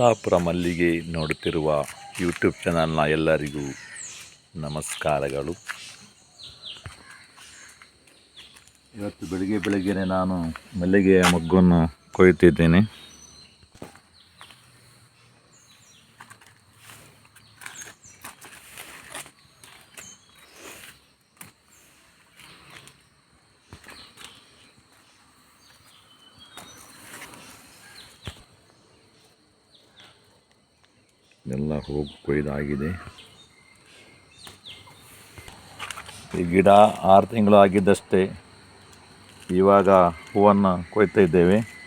ಕುಂದಾಪುರ ಮಲ್ಲಿಗೆ ನೋಡುತ್ತಿರುವ ಯೂಟ್ಯೂಬ್ ಚಾನಲ್ನ ಎಲ್ಲರಿಗೂ ನಮಸ್ಕಾರಗಳು. ಇವತ್ತು ಬೆಳಿಗ್ಗೆ ಬೆಳಿಗ್ಗೆನೆ ನಾನು ಮಲ್ಲಿಗೆಯ ಮೊಗ್ಗನ್ನು ಕೊಯ್ಯುತ್ತಿದ್ದೇನೆ ಎಲ್ಲ ಹೋಗಿ ಕೊಯ್ದಾಗಿದೆ. ಈ ಗಿಡ ಆರು ತಿಂಗಳು ಆಗಿದ್ದಷ್ಟೇ. ಇವಾಗ ಹೂವನ್ನು ಕೊಯ್ತಾ ಇದ್ದೇವೆ.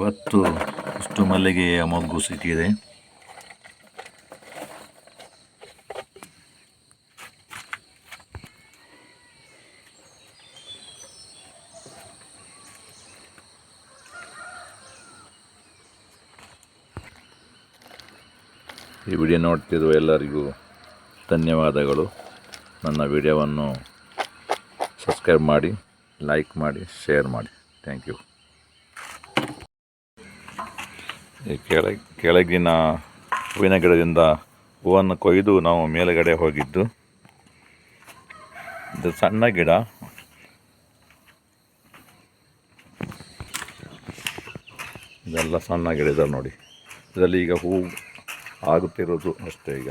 ಇವತ್ತು ಇಷ್ಟು ಮಲ್ಲಿಗೆಯ ಮೊಗ್ಗು ಸಿಕ್ಕಿದೆ. ಈ ವಿಡಿಯೋ ನೋಡ್ತಿರುವ ಎಲ್ಲರಿಗೂ ಧನ್ಯವಾದಗಳು. ನನ್ನ ವಿಡಿಯೋವನ್ನು ಸಬ್ಸ್ಕ್ರೈಬ್ ಮಾಡಿ, ಲೈಕ್ ಮಾಡಿ, ಶೇರ್ ಮಾಡಿ. Thank you. ಈ ಕೆಳ ಕೆಳಗಿನ ಹೂವಿನ ಗಿಡದಿಂದ ಹೂವನ್ನು ಕೊಯ್ದು ನಾವು ಮೇಲುಗಡೆ ಹೋಗಿದ್ದು. ಇದು ಸಣ್ಣ ಗಿಡ. ಇದೆಲ್ಲ ಸಣ್ಣ ಗಿಡ ಇದ್ದಾವೆ ನೋಡಿ. ಇದರಲ್ಲಿ ಈಗ ಹೂ ಆಗುತ್ತಿರೋದು ಅಷ್ಟೇ ಈಗ.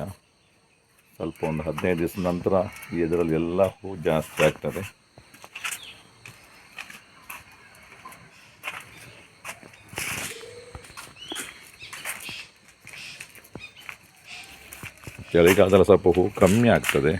ಸ್ವಲ್ಪ ಒಂದು ಹದಿನೈದು ದಿವಸ ನಂತರ ಇದರಲ್ಲಿ ಎಲ್ಲ ಹೂ ಜಾಸ್ತಿ ಆಗ್ತದೆ. ಚಳಿಗಾಲದಲ್ಲಿ ಸ್ವಲ್ಪ ಹೂ ಕಮ್ಮಿ ಆಗ್ತದೆ.